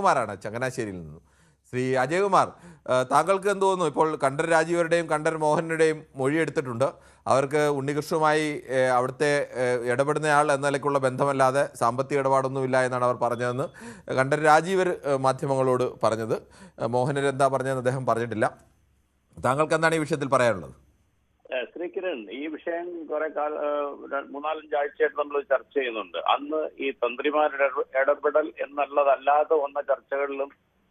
അജയകുമാറാണ് ചങ്ങനാശ്ശേരിയിൽ നിന്നും. ശ്രീ അജയകുമാർ താങ്കൾക്ക് എന്ത് തോന്നുന്നു? ഇപ്പോൾ കണ്ഠർ രാജീവരുടെയും കണ്ഠർ മോഹനരുടെയും മൊഴി എടുത്തിട്ടുണ്ട്. അവർക്ക് ഉണ്ണികൃഷ്ണുമായി അവിടുത്തെ ഇടപെടുന്നയാൾ എന്ന നിലയ്ക്കുള്ള ബന്ധമല്ലാതെ സാമ്പത്തിക ഇടപാടൊന്നുമില്ല എന്നാണ് അവർ പറഞ്ഞതെന്ന് കണ്ഠർ രാജീവർ മാധ്യമങ്ങളോട് പറഞ്ഞത്. മോഹനർ എന്താ പറഞ്ഞതെന്ന് അദ്ദേഹം പറഞ്ഞിട്ടില്ല. താങ്കൾക്ക് എന്താണ് ഈ വിഷയത്തിൽ പറയാനുള്ളത്? കിരൺ ഈ വിഷയം കുറെ കാല മൂന്നാലഞ്ചാഴ്ചയായിട്ട് നമ്മൾ ചർച്ച ചെയ്യുന്നുണ്ട്. അന്ന് ഈ തന്ത്രിമാരുടെ ഇട- ഇടപെടൽ എന്നുള്ളതല്ലാതെ വന്ന ചർച്ചകളിലും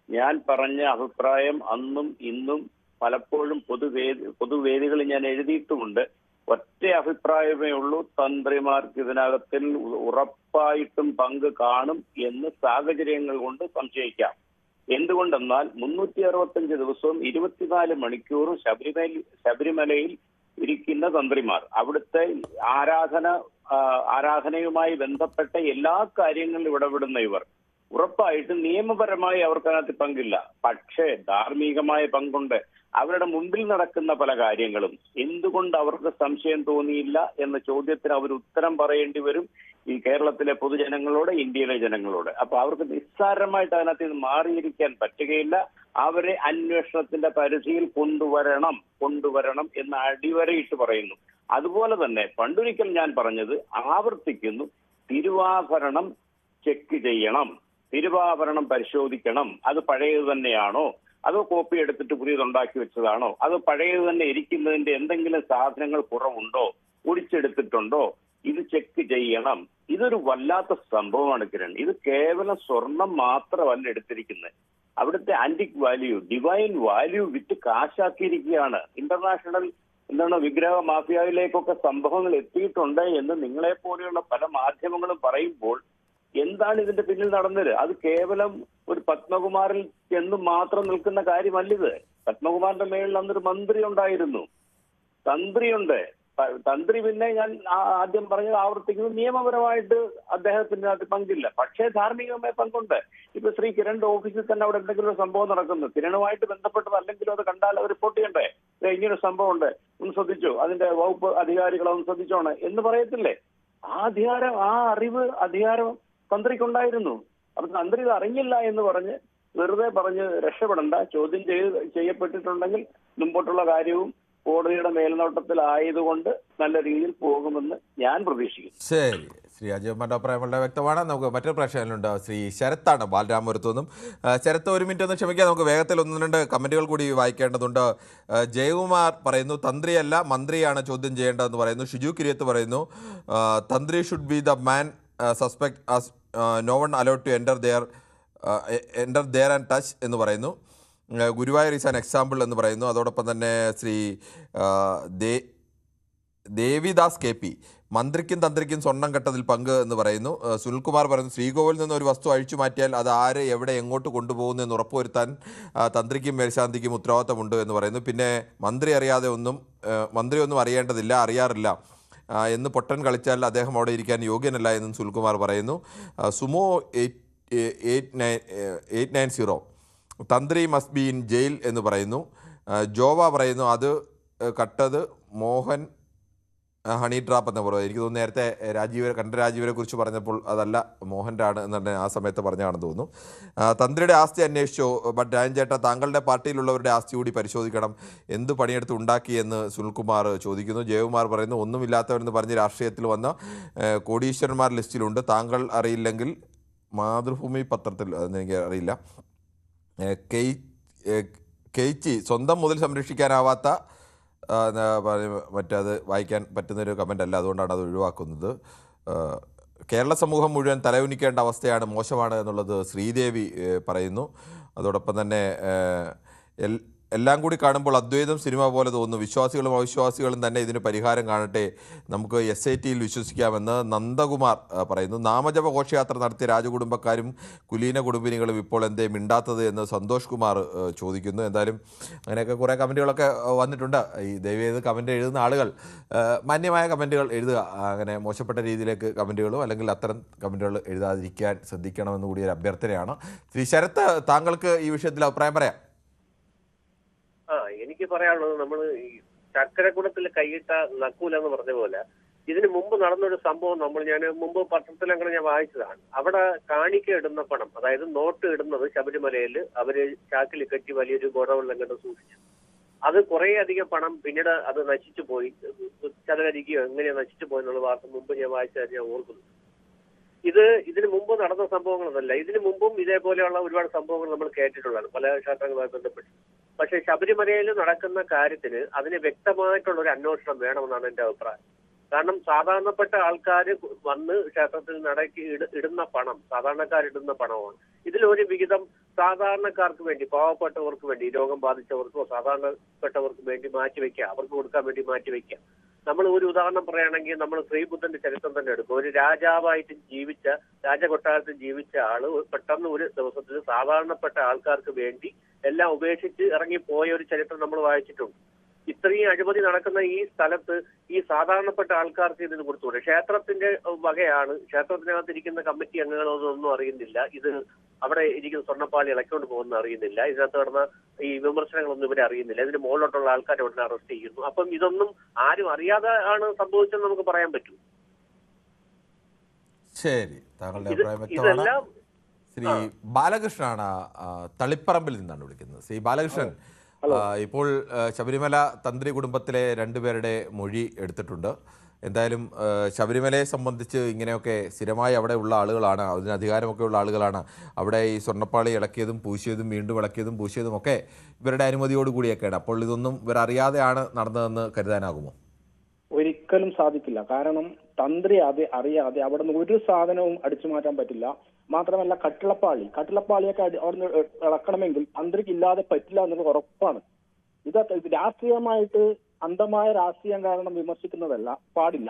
ഞാൻ പറഞ്ഞ അഭിപ്രായം അന്നും ഇന്നും പലപ്പോഴും പൊതുവേദി പൊതുവേദികളിൽ ഞാൻ എഴുതിയിട്ടുമുണ്ട്. ഒറ്റ അഭിപ്രായമേ ഉള്ളൂ തന്ത്രിമാർക്ക് ഇതിനകത്തിൽ ഉറപ്പായിട്ടും പങ്ക് കാണും എന്ന് സാഹചര്യങ്ങൾ കൊണ്ട് സംശയിക്കാം. എന്തുകൊണ്ടെന്നാൽ മുന്നൂറ്റി അറുപത്തഞ്ച് ദിവസവും ഇരുപത്തിനാല് മണിക്കൂറും ശബരിമല ശബരിമലയിൽ ഇരിക്കുന്ന തന്ത്രിമാർ. അവിടുത്തെ ആരാധന ആരാധനയുമായി ബന്ധപ്പെട്ട എല്ലാ കാര്യങ്ങളിലും ഇടപെടുന്ന ഇവർ. ഉറപ്പായിട്ടും നിയമപരമായി അവർക്കതിനകത്ത് പങ്കില്ല. പക്ഷേ ധാർമ്മികമായ പങ്കുണ്ട്. അവരുടെ മുമ്പിൽ നടക്കുന്ന പല കാര്യങ്ങളും. എന്തുകൊണ്ട് അവർക്ക് സംശയം തോന്നിയില്ല എന്ന ചോദ്യത്തിന് അവർ ഉത്തരം പറയേണ്ടി വരും ഈ കേരളത്തിലെ പൊതുജനങ്ങളോട് ഇന്ത്യയിലെ ജനങ്ങളോട്. അപ്പൊ അവർക്ക് നിസ്സാരമായിട്ട് അതിനകത്ത് ഇത് മാറിയിരിക്കാൻ പറ്റുകയില്ല. അവരെ അന്വേഷണത്തിന്റെ പരിധിയിൽ കൊണ്ടുവരണം കൊണ്ടുവരണം എന്ന് അടിവരയിട്ട് പറയുന്നു. അതുപോലെ തന്നെ പണ്ടൊരിക്കൽ ഞാൻ പറഞ്ഞത് ആവർത്തിക്കുന്നു തിരുവാഭരണം ചെക്ക് ചെയ്യണം തിരുവാഭരണം പരിശോധിക്കണം. അത് പഴയത് തന്നെയാണോ? അതോ കോപ്പി എടുത്തിട്ട് പുതിയതുണ്ടാക്കി വെച്ചതാണോ? അത് പഴയത് തന്നെ ഇരിക്കുന്നതിന്റെ എന്തെങ്കിലും സാധനങ്ങൾ കുറവുണ്ടോ? ഒടിച്ചെടുത്തിട്ടുണ്ടോ ഇത് ചെക്ക് ചെയ്യണം. ഇതൊരു വല്ലാത്ത സംഭവമാണ് കിരൺ. ഇത് കേവലം സ്വർണം മാത്രമല്ല എടുത്തിരിക്കുന്നത്. അവിടുത്തെ ആന്റിക് വാല്യൂ ഡിവൈൻ വാല്യൂ വിറ്റ് കാശാക്കിയിരിക്കുകയാണ്. ഇന്റർനാഷണൽ എന്താണ് വിഗ്രഹ മാഫിയയിലേക്കൊക്കെ സംഭവങ്ങൾ എത്തിയിട്ടുണ്ട് എന്ന് നിങ്ങളെ പോലെയുള്ള പല മാധ്യമങ്ങളും പറയുമ്പോൾ എന്താണ് ഇതിന്റെ പിന്നിൽ നടന്നത്? അത് കേവലം ഒരു പത്മകുമാറിൽ എന്ന് മാത്രം നിൽക്കുന്ന കാര്യമല്ലിത്. പത്മകുമാറിന്റെ മേളിൽ അന്നൊരു മന്ത്രി ഉണ്ടായിരുന്നു. തന്ത്രിയുണ്ട്. തന്ത്രി പിന്നെ ഞാൻ ആദ്യം പറഞ്ഞത് ആവർത്തിക്കുന്നത് നിയമപരമായിട്ട് അദ്ദേഹത്തിന് അത് പങ്കില്ല. പക്ഷേ ധാർമ്മികമായ പങ്കുണ്ട്. ഇപ്പൊ ശ്രീ കിരണിന്റെ ഓഫീസിൽ തന്നെ അവിടെ എന്തെങ്കിലും ഒരു സംഭവം നടക്കുന്നു. കിരണുമായിട്ട് ബന്ധപ്പെട്ടത് അല്ലെങ്കിലും അത് കണ്ടാൽ അത് റിപ്പോർട്ട് ചെയ്യണ്ടേ? ഇങ്ങനൊരു സംഭവം ഉണ്ട്. ഒന്ന് ശ്രദ്ധിച്ചു? അതിന്റെ വകുപ്പ് അധികാരികളൊന്ന് ശ്രദ്ധിച്ചോണ്? എന്ന് പറയത്തില്ലേ? ആ അധികാരം ആ അറിവ് അധികാരം തന്ത്രിക്കുണ്ടായിരുന്നു. അപ്പൊ തന്ത്രി ഇത് അറിഞ്ഞില്ല എന്ന് പറഞ്ഞ് വെറുതെ പറഞ്ഞ് രക്ഷപ്പെടണ്ട. ചോദ്യം ചെയ്ത് ചെയ്യപ്പെട്ടിട്ടുണ്ടെങ്കിൽ മുമ്പോട്ടുള്ള കാര്യവും കോടതിയുടെ മേൽനോട്ടത്തിലായതുകൊണ്ട് നല്ല രീതിയിൽ പോകുമെന്ന് ഞാൻ പ്രതീക്ഷിക്കുന്നു. ശരി. ശ്രീ അജയകുമാറിന്റെ അഭിപ്രായം വളരെ വ്യക്തമാണ്. നമുക്ക് മറ്റൊരു പ്രശ്നങ്ങളുണ്ട്. ശ്രീ ശരത്താണ് ബാലരാമപുരത്തുനിന്നും. ശരത്ത് ഒരു മിനിറ്റ് ഒന്ന് ക്ഷമിക്കുക നമുക്ക് വേഗത്തിൽ ഒന്ന് രണ്ട് കമന്റുകൾ കൂടി വായിക്കേണ്ടതുണ്ട്. ജയകുമാർ പറയുന്നു തന്ത്രിയല്ല മന്ത്രിയാണ് ചോദ്യം ചെയ്യേണ്ടതെന്ന് പറയുന്നു. ഷിജു കിരിയത്ത് പറയുന്നു tantri should be the man suspect no one allowed to enter there enter there and touch എന്ന് പറയുന്നു. ഗുരുവായൂർ ഈസ് ആൻ എക്സാമ്പിൾ എന്ന് പറയുന്നു. അതോടൊപ്പം തന്നെ ശ്രീ ദേ ദേവിദാസ് കെ പി മന്ത്രിക്കും തന്ത്രിക്കും സ്വർണം കെട്ടതിൽ പങ്ക് എന്ന് പറയുന്നു. സുനിൽകുമാർ പറയുന്നു ശ്രീകോവിൽ നിന്ന് ഒരു വസ്തു അഴിച്ചു മാറ്റിയാൽ അത് ആര് എവിടെ എങ്ങോട്ട് കൊണ്ടുപോകുന്നു എന്ന് ഉറപ്പുവരുത്താൻ തന്ത്രിക്കും മേൽശാന്തിക്കും ഉത്തരവാദിത്തമുണ്ട് എന്ന് പറയുന്നു. പിന്നെ മന്ത്രി അറിയാതെ ഒന്നും മന്ത്രി ഒന്നും അറിയേണ്ടതില്ല അറിയാറില്ല. എന്ന് പൊട്ടൻ കളിച്ചാൽ അദ്ദേഹം അവിടെ ഇരിക്കാൻ യോഗ്യനല്ല എന്നും സുൽകുമാർ പറയുന്നു. Sumo eight eight nine eight nine zero. തന്ത്രി മസ്ബി ഇൻ ജയിൽ എന്ന് പറയുന്നു. ജോവ പറയുന്നു അത് കട്ടത് മോഹൻ ഹണി ട്രാപ്പ് എന്ന് പറയുന്നത് എനിക്ക് തോന്നുന്നു നേരത്തെ രാജീവരെ കണ്ട രാജീവരെ കുറിച്ച് പറഞ്ഞപ്പോൾ അതല്ല മോഹന്റെ ആണ് എന്ന് ആ സമയത്ത് പറഞ്ഞാണെന്ന് തോന്നുന്നു തന്ത്രിയുടെ ആസ്തി അന്വേഷിച്ചോ ബട്ട് രാജൻ ചേട്ടാ താങ്കളുടെ പാർട്ടിയിലുള്ളവരുടെ ആസ്തി കൂടി പരിശോധിക്കണം എന്ത് പണിയെടുത്ത് ഉണ്ടാക്കി എന്ന് സുനിൽകുമാർ ചോദിക്കുന്നു ജയകുമാർ പറയുന്നു ഒന്നുമില്ലാത്തവരെന്ന് പറഞ്ഞ് രാഷ്ട്രീയത്തിൽ വന്ന കോടീശ്വരന്മാർ ലിസ്റ്റിലുണ്ട് താങ്കൾ അറിയില്ലെങ്കിൽ മാതൃഭൂമി പത്രത്തിൽ അതെനിക്ക് അറിയില്ല കെയ് കെയ്ച്ചി സ്വന്തം മുതൽ സംരക്ഷിക്കാനാവാത്ത മറ്റത് വായിക്കാൻ പറ്റുന്നൊരു കമന്റ് അല്ല. അതുകൊണ്ടാണ് അത് ഒഴിവാക്കുന്നത്. കേരള സമൂഹം മുഴുവൻ തലയുനിക്കേണ്ട അവസ്ഥയാണ് മോശമാണ് എന്നുള്ളത് ശ്രീദേവി പറയുന്നു. അതോടൊപ്പം തന്നെ എൽ- എല്ലാം കൂടി കാണുമ്പോൾ അദ്വൈതം സിനിമ പോലെ തോന്നുന്നു. വിശ്വാസികളും അവിശ്വാസികളും തന്നെ ഇതിന് പരിഹാരം കാണട്ടെ. നമുക്ക് എസ് ഐ ടിയിൽ വിശ്വസിക്കാമെന്ന് നന്ദകുമാർ പറയുന്നു. നാമജപ ഘോഷയാത്ര നടത്തിയ രാജകുടുംബക്കാരും കുലീന കുടുംബിനികളും ഇപ്പോൾ എന്തേ മിണ്ടാത്തത് എന്ന് സന്തോഷ് കുമാർ ചോദിക്കുന്നു. എന്തായാലും അങ്ങനെയൊക്കെ കുറേ കമന്റുകളൊക്കെ വന്നിട്ടുണ്ട്. ഈ ദൈവേത് കമന്റ് എഴുതുന്ന ആളുകൾ മാന്യമായ കമന്റുകൾ എഴുതുക. അങ്ങനെ മോശപ്പെട്ട രീതിയിലേക്ക് കമന്റുകളും അല്ലെങ്കിൽ അത്തരം കമന്റുകൾ എഴുതാതിരിക്കാൻ ശ്രദ്ധിക്കണമെന്ന് കൂടി ഒരു അഭ്യർത്ഥനയാണ്. ശ്രീ ശരത്ത് താങ്കൾക്ക് ഈ വിഷയത്തിൽ അഭിപ്രായം പറയാം. പറയാനുള്ളത് നമ്മൾ ഈ ചക്കരക്കുടത്തിൽ കൈയിട്ട നക്കൂല എന്ന് പറഞ്ഞ പോലെ ഇതിന് മുമ്പ് നടന്നൊരു സംഭവം നമ്മൾ ഞാൻ മുമ്പ് പത്രത്തിൽ അങ്ങനെ ഞാൻ വായിച്ചതാണ്. അവിടെ കാണിക്ക ഇടുന്ന പണം അതായത് നോട്ട് ഇടുന്നത് ശബരിമലയിൽ അവർ ചാക്കിൽ കെട്ടി വലിയൊരു ഗോഡവെള്ളം കണ്ട് സൂക്ഷിച്ചു. അത് കുറേ അധികം പണം പിന്നീട് അത് നശിച്ചു പോയി. ചതകരിക്കുകയോ എങ്ങനെയാ നശിച്ചു പോയി എന്നുള്ള വാർത്ത മുമ്പ് ഞാൻ വായിച്ചത് ഞാൻ ഓർക്കുന്നു. ഇത് ഇതിന് മുമ്പ് നടന്ന സംഭവങ്ങളൊന്നല്ല ഇതിനു മുമ്പും ഇതേപോലെയുള്ള ഒരുപാട് സംഭവങ്ങൾ നമ്മൾ കേട്ടിട്ടുള്ളതാണ് പല ക്ഷേത്രങ്ങളുമായി ബന്ധപ്പെട്ട്. പക്ഷെ ശബരിമലയിൽ നടക്കുന്ന കാര്യത്തിന് അതിന് വ്യക്തമായിട്ടുള്ള ഒരു അന്വേഷണം വേണമെന്നാണ് എന്റെ അഭിപ്രായം. കാരണം സാധാരണപ്പെട്ട ആൾക്കാർ വന്ന് ക്ഷേത്രത്തിൽ നടക്കി ഇട- ഇടുന്ന പണം സാധാരണക്കാരിടുന്ന പണമാണ്. ഇതിലൊരു വിഹിതം സാധാരണക്കാർക്ക് വേണ്ടി പാവപ്പെട്ടവർക്ക് വേണ്ടി രോഗം ബാധിച്ചവർക്കോ സാധാരണപ്പെട്ടവർക്ക് വേണ്ടി മാറ്റിവെക്കുക അവർക്ക് കൊടുക്കാൻ വേണ്ടി മാറ്റിവെക്കുക നമ്മൾ ഒരു ഉദാഹരണം പറയുകയാണെങ്കിൽ നമ്മൾ ശ്രീബുദ്ധന്റെ ചരിത്രം തന്നെ എടുക്കും. ഒരു രാജാവായിട്ട് ജീവിച്ച രാജകൊട്ടാരത്തിൽ ജീവിച്ച ആൾ പെട്ടെന്ന് ഒരു ദിവസത്തിൽ സാധാരണപ്പെട്ട ആൾക്കാർക്ക് വേണ്ടി എല്ലാം ഉപേക്ഷിച്ച് ഇറങ്ങിപ്പോയ ഒരു ചരിത്രം നമ്മൾ വായിച്ചിട്ടുണ്ട്. ഇത്രയും അഴിമതി നടക്കുന്ന ഈ സ്ഥലത്ത് ഈ സാധാരണപ്പെട്ട ആൾക്കാർക്ക് ഇതിന് കൊടുത്തുകൂടെ? ക്ഷേത്രത്തിന്റെ വകയാണ് ക്ഷേത്രത്തിനകത്ത് ഇരിക്കുന്ന കമ്മിറ്റി അംഗങ്ങളൊന്നും അറിയുന്നില്ല. ഇത് അവിടെ ഇരിക്കുന്ന സ്വർണപ്പാളി ഇളക്കൊണ്ട് പോകുന്ന അറിയുന്നില്ല. ഇതിനകത്ത് നടന്ന ഈ വിമർശനങ്ങളൊന്നും ഇവരെ അറിയുന്നില്ല. ഇതിന്റെ മുകളിലോട്ടുള്ള ആൾക്കാരെ ഉടനെ അറസ്റ്റ് ചെയ്യുന്നു. അപ്പം ഇതൊന്നും ആരും അറിയാതെ ആണ് സംഭവിച്ചെന്ന് നമുക്ക് പറയാൻ പറ്റും. ശരി. താങ്കളുടെ അഭിപ്രായം വ്യക്തമാണ്. ശ്രീ ബാലകൃഷ്ണനാണ് തളിപ്പറമ്പിൽ നിന്നാണ് വിളിക്കുന്നത്. ശ്രീ ബാലകൃഷ്ണൻ ഇപ്പോൾ ശബരിമല തന്ത്രി കുടുംബത്തിലെ രണ്ടുപേരുടെ മൊഴി എടുത്തിട്ടുണ്ട്. എന്തായാലും ശബരിമലയെ സംബന്ധിച്ച് ഇങ്ങനെയൊക്കെ സ്ഥിരമായി അവിടെ ഉള്ള ആളുകളാണ് അതിന് അധികാരമൊക്കെ ഉള്ള ആളുകളാണ് അവിടെ ഈ സ്വർണപ്പാളി ഇളക്കിയതും പൂശിയതും വീണ്ടും ഇളക്കിയതും പൂശിയതും ഒക്കെ ഇവരുടെ അനുമതിയോട് കൂടിയൊക്കെയാണ്. അപ്പോൾ ഇതൊന്നും ഇവരറിയാതെയാണ് നടന്നതെന്ന് കരുതാനാകുമോ? ഒരിക്കലും സാധിക്കില്ല. കാരണം തന്ത്രി അത് അറിയാതെ അവിടെ നിന്ന് ഒരു സാധനവും അടിച്ചു മാറ്റാൻ പറ്റില്ല. മാത്രമല്ല കട്ടിളപ്പാളി. കട്ടിളപ്പാളിയൊക്കെ അവിടെ അവിടുന്ന് ഇളക്കണമെങ്കിൽ തന്ത്രിക്ക് ഇല്ലാതെ പറ്റില്ല എന്നുള്ളത് ഉറപ്പാണ്. ഇത് രാഷ്ട്രീയമായിട്ട് അന്ധമായ രാഷ്ട്രീയം കാരണം വിമർശിക്കുന്നതല്ല പാടില്ല.